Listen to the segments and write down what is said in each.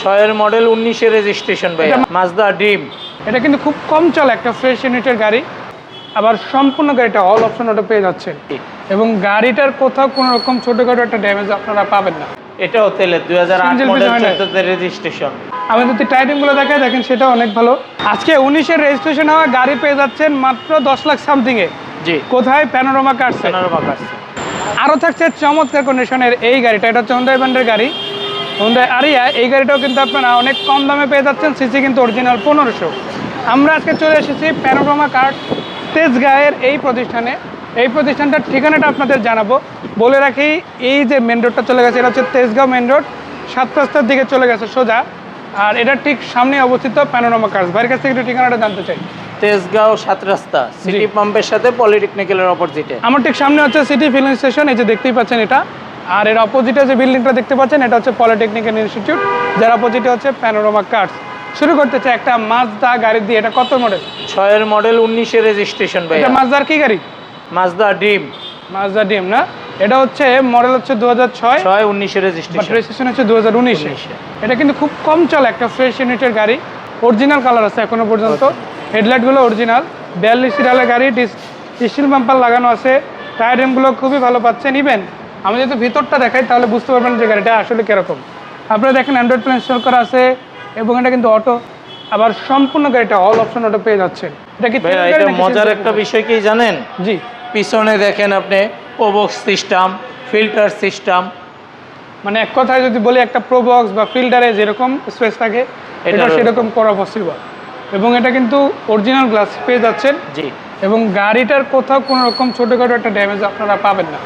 ছয়ের মডেল উনিশে রেজিস্ট্রেশন ভাই মাজদা ড্রিম এটা কিন্তু খুব কম চলে একটা ফ্রেশ ইউনিটের গাড়ি। আবার সম্পূর্ণ গাড়িটা অল অপশন ওটা পেয়ে যাচ্ছেন। এবং গাড়িটার কোথাও কোনো রকম ছোটোখাটো একটা ড্যামেজ আপনারা পাবেন না। এটাও তেলের দুই হাজার রেজিস্ট্রেশন আমি যদি টাইটিংগুলো দেখাই দেখেন সেটা অনেক ভালো। আজকে উনিশের রেজিস্ট্রেশন হওয়া গাড়ি পেয়ে যাচ্ছেন মাত্র দশ লাখ সামথিংয়ে জি। কোথায়? প্যানোরামা কাটছে পনেরো বাক আসছে আরও থাকছে চমৎকার কন্ডিশনের এই গাড়িটা। এটা হচ্ছে ব্র্যান্ডের গাড়ি। হোন্ডাই আরিয়া এই গাড়িটাও কিন্তু আপনারা অনেক কম দামে পেয়ে যাচ্ছেন। সিসি কিন্তু অরিজিনাল পনেরোশো। আমরা আজকে চলে এসেছি প্যানোরামা কার্ড তেজগাঁয়ের এই প্রতিষ্ঠানে। এই প্রতিষ্ঠানটার ঠিকানাটা আপনাদের জানাব। বলে রাখি এই যে মেন রোডটা চলে গেছে এটা হচ্ছে তেজগাঁও মেন রোড সাত রাস্তার দিকে চলে গেছে সোজা। আর এটার ঠিক সামনে অবস্থিত প্যানোরামা কার্স ভাইয়ের কাছ থেকে একটু ঠিকানাটা জানতে চাই। তেজগাঁও সাত রাস্তা সিটি পাম্পের সাথে পলিটেকনিক্যালের অপোজিটে আমার ঠিক সামনে হচ্ছে সিটি ফিলিং স্টেশন এই যে দেখতেই পাচ্ছেন এটা। আর এর অপোজিটে যে বিল্ডিংটা দেখতে পাচ্ছেন এটা হচ্ছে পলিটেকনিক্যাল ইনস্টিটিউট যার অপোজিটে হচ্ছে প্যানোরামা কার্স শুরু করতে চাই একটা মাজদা গাড়ি দিয়ে এটা কত মডেল ছয়ের মডেল উনিশের রেজিস্ট্রেশন ভাই এটা মাজদার কি গাড়ি? মাজদা ড্রিম মাজদা ডিএম না? এটা হচ্ছে মডেল হচ্ছে দু হাজার ছয়। ছয় উনিশের বাট রেজিস্ট্রেশন রেজিস্ট্রেশন হচ্ছে দু হাজার উনিশে। এটা কিন্তু খুব কম চলে একটা ফ্রেশ ইউনিটের গাড়ি। অরিজিনাল কালার আছে এখনও পর্যন্ত। হেডলাইটগুলো অরিজিনাল বিয়াল্লিশ সিরিয়ালের গাড়ি স্টিল বাম্পার লাগানো আছে। টায়ার রিমগুলো খুবই ভালো পাচ্ছেন ইভেন আমি যদি ভিতরটা দেখাই তাহলে বুঝতে পারবেন যে গাড়িটা আসলে কীরকম। আপনারা দেখেন অ্যান্ড্রয়েড প্ল্যান ইনস্টল করা আছে এবং এটা কিন্তু অটো আবার সম্পূর্ণ গাড়িটা অল অপশন অটো পেয়ে যাচ্ছেন। এটা কি মজার একটা বিষয় কি জানেন? জি। পিছনে দেখেন আপনি ওবক্স সিস্টেম ফিল্টার সিস্টেম মানে এক কথায় যদি বলি একটা প্রো বক্স বা ফিল্টারে যেরকম স্পেস থাকে এটা সেরকম করা পসিবল এবং এটা কিন্তু অরিজিনাল গ্লাস পেয়ে যাচ্ছেন। জি। এবং গাড়িটার কোথাও কোনো রকম ছোটোখাটো একটা ড্যামেজ আপনারা পাবেন না।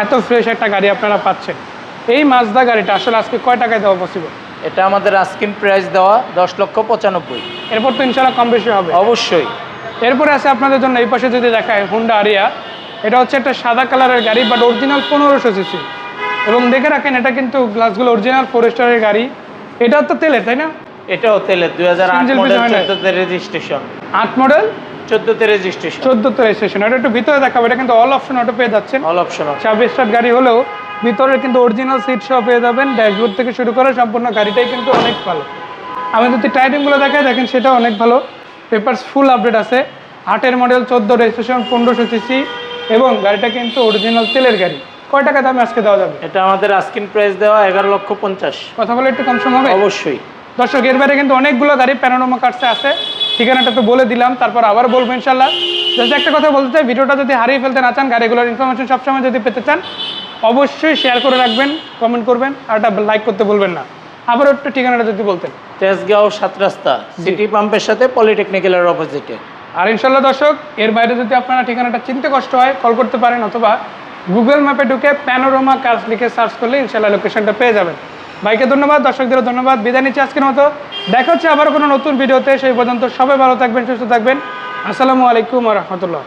এত ফ্রেশ একটা গাড়ি আপনারা পাচ্ছেন। এই মাজদা গাড়িটা আসলে আজকে কয় টাকায় দেওয়া পসিবল এটা আমাদের আস্কিন প্রাইস দেওয়া দশ লক্ষ পঁচানব্বই। এরপর তো ইনশাল্লাহ কম বেশি হবে। অবশ্যই। এরপরে আছে আপনাদের জন্য এই পাশে যদি দেখায় হুন্ডা আরিয়া এটা হচ্ছে একটা সাদা কালারের গাড়ি বাট অরিজিনাল পনেরোশো সিসি এবং দেখে রাখেন এটা কিন্তু গ্লাসগুলো অরিজিনাল ফোরেস্টারের গাড়ি। এটাও তো তেলের তাই না? এটাও তেলের দুই হাজার আট মডেল? চোদ্দতে রেজিস্ট্রেশন আট মডেল চোদ্দতে রেজিস্ট্রেশন চোদ্দোতে রেজিস্ট্রেশন এটা একটু ভিতরে দেখাবো এটা কিন্তু অল অপশন অটো পেয়ে যাচ্ছেন। অল অপশন চাবি স্টার্ট গাড়ি হলেও ভিতরে কিন্তু অরিজিনাল সিট সহ পেয়ে যাবেন। ড্যাশবোর্ড থেকে শুরু করে সম্পূর্ণ গাড়িটাই কিন্তু অনেক ভালো। আমি যদি টাইটিংগুলো দেখাই দেখেন সেটা অনেক ভালো। পেপারস ফুল আপডেট আছে। আটের মডেল চোদ্দ রেজিস্ট্রেশন পনেরোশো সিসি এবং গাড়িটা কিন্তু অরিজিনাল তেলের গাড়ি। কয় টাকা দামে আজকে দেওয়া যাবে? এটা আমাদের আস্কিন প্রাইস দেওয়া এগারো লক্ষ পঞ্চাশ। কথা বলে একটু কম সম হবে? অবশ্যই। দর্শক এর বাইরে কিন্তু অনেকগুলো গাড়ি প্যানোরামা কার্সে আছে। ঠিকানাটা তো বলে দিলাম তারপর আবার বলব ইনশাল্লাহ জাস্ট একটা কথা বলতে চাই ভিডিওটা যদি হারিয়ে ফেলতে না চান গাড়িগুলোর ইনফরমেশন সবসময় যদি পেতে চান অবশ্যই শেয়ার করে রাখবেন কমেন্ট করবেন আর একটা লাইক করতে বলবেন না। আবার একটু ঠিকানাটা যদি বলতেন। তেজগাঁও সাত রাস্তা সিটি পাম্পের সাথে পলিটেকনিক্যালের অপোজিটে আর ইনশাল্লাহ দর্শক এর বাইরে যদি আপনারা ঠিকানাটা চিনতে কষ্ট হয় কল করতে পারেন অথবা গুগল ম্যাপে ঢুকে প্যানোরোমা কার্স লিখে সার্চ করলে ইনশাল্লাহ লোকেশনটা পেয়ে যাবেন। ভাইকে ধন্যবাদ, দর্শকদেরও ধন্যবাদ। বিদায় নিচ্ছি আজকের মতো। দেখা হচ্ছে আবার কোনো নতুন ভিডিওতে। সেই পর্যন্ত সবাই ভালো থাকবেন, সুস্থ থাকবেন। আসসালামু আলাইকুম রহমতুল্লাহ।